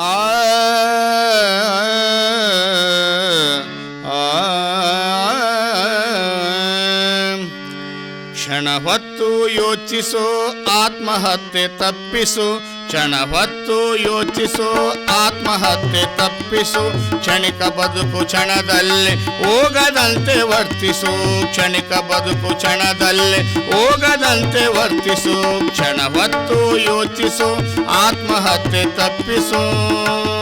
ಆ ಆ ಕ್ಷಣ ಹೊತ್ತು ಯೋಚಿಸು ಆತ್ಮಹತ್ಯೆ ತಪ್ಪಿಸು ಕ್ಷಣ ಹೊತ್ತು ಯೋಚಿಸು, ಆತ್ಮಹತ್ಯೆ ತಪ್ಪಿಸು, ಕ್ಷಣಿಕ ಬದುಕು ಕ್ಷಣದಲ್ಲಿ ಹೋಗದಂತೆ ವರ್ತಿಸು, ಕ್ಷಣಿಕ ಬದುಕು ಕ್ಷಣದಲ್ಲಿ ಹೋಗದಂತೆ ವರ್ತಿಸು, ಕ್ಷಣ ಹೊತ್ತು ಯೋಚಿಸು, ಆತ್ಮಹತ್ಯೆ ತಪ್ಪಿಸು.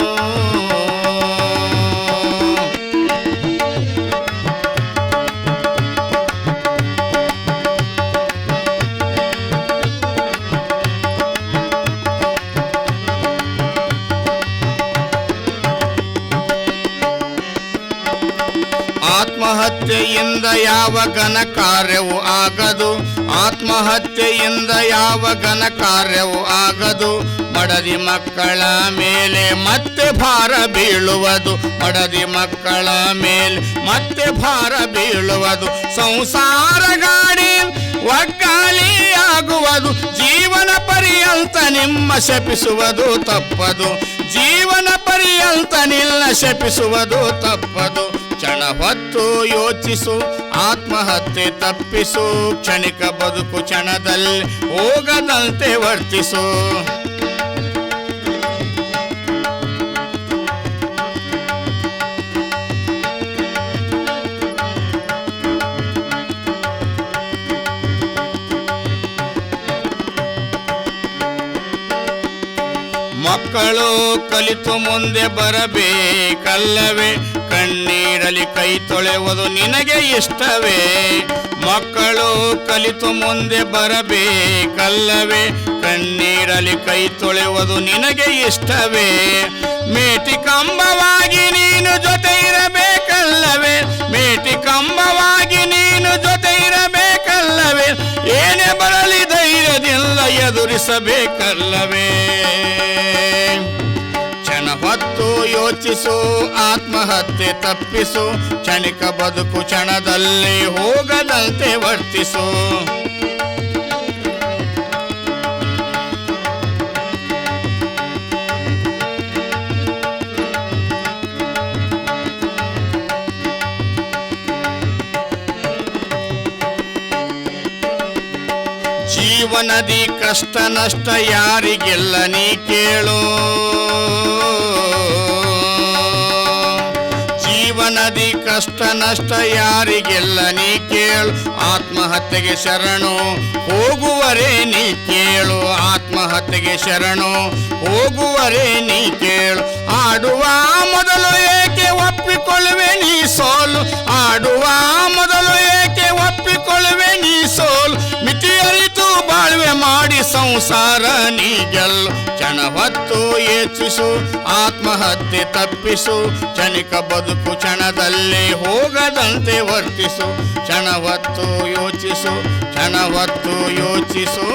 ಆತ್ಮಹತ್ಯೆಯಿಂದ ಯಾವ ಘನ ಕಾರ್ಯವು ಆಗದು. ಆತ್ಮಹತ್ಯೆಯಿಂದ ಯಾವ ಘನ ಕಾರ್ಯವು ಆಗದು. ಬಡದಿ ಮಕ್ಕಳ ಮೇಲೆ ಮತ್ತೆ ಭಾರ ಬೀಳುವುದು. ಬಡದಿ ಮಕ್ಕಳ ಮೇಲೆ ಮತ್ತೆ ಭಾರ ಬೀಳುವುದು. ಸಂಸಾರ ಗಾಡಿ ಒಗ್ಗಾಲಿಯಾಗುವುದು. ಜೀವನ ಪರ್ಯಂತ ನಿಮ್ಮ ಶಪಿಸುವುದು ತಪ್ಪದು. ಜೀವನ ಪರ್ಯಂತ ನಿಲ್ಲ ಶಪಿಸುವುದು ತಪ್ಪದು. ಕ್ಷಣ ಹೊತ್ತು ಯೋಚಿಸು ಆತ್ಮಹತ್ಯೆ ತಪ್ಪಿಸು ಕ್ಷಣಿಕ ಬದುಕು ಕ್ಷಣದಲ್ಲಿ ಹೋಗದಂತೆ ವರ್ತಿಸು. ಮಕ್ಕಳು ಕಲಿತು ಮುಂದೆ ಬರಬೇಕಲ್ಲವೇ? ಕಣ್ಣೀರಲಿ ಕೈ ತೊಳೆಯುವುದು ನಿನಗೆ ಇಷ್ಟವೇ? ಮಕ್ಕಳು ಕಲಿತು ಮುಂದೆ ಬರಬೇಕಲ್ಲವೇ? ಕಣ್ಣೀರಲಿ ಕೈ ತೊಳೆಯುವುದು ನಿನಗೆ ಇಷ್ಟವೇ? ಮೇಟಿ ಕಂಬವಾಗಿ ನೀನು ಜೊತೆ ಇರಬೇಕಲ್ಲವೇ? ಮೇಟಿ ಕಂಬವಾಗಿ ಎದುರಿಸಬೇಕಲ್ಲವೇ ಕ್ಷಣ ಹೊತ್ತು ಯೋಚಿಸು ಆತ್ಮಹತ್ಯೆ ತಪ್ಪಿಸು ಕ್ಷಣಿಕ ಬದುಕು ಕ್ಷಣದಲ್ಲಿ ಹೋಗದಂತೆ ವರ್ತಿಸು. ಜೀವನದಿ ಕಷ್ಟ ನಷ್ಟ ಯಾರಿಗೆಲ್ಲ ನೀ ಕೇಳು? ಜೀವನದಿ ಕಷ್ಟ ನಷ್ಟ ಯಾರಿಗೆಲ್ಲ ನೀ ಕೇಳು? ಆತ್ಮಹತ್ಯೆಗೆ ಶರಣು ಹೋಗುವರೇ ನೀ ಕೇಳು? ಆತ್ಮಹತ್ಯೆಗೆ ಶರಣು ಹೋಗುವರೇ ನೀ ಕೇಳು? ಆಡುವ ಮೊದಲು ಏಕೆ ಒಪ್ಪಿಕೊಳ್ಳುವೆ ನೀ ಸೋಲು? ಸಂಸಾರ ನೀ ಗೆಲ್ಲು ಕ್ಷಣ ಹೊತ್ತು ಯೋಚಿಸು ಆತ್ಮಹತ್ಯೆ ತಪ್ಪಿಸು ಕ್ಷಣಿಕ ಬದುಕು ಕ್ಷಣದಲ್ಲಿ ಹೋಗದಂತೆ ವರ್ತಿಸು ಕ್ಷಣ ಹೊತ್ತು ಯೋಚಿಸು ಕ್ಷಣ ಹೊತ್ತು ಯೋಚಿಸು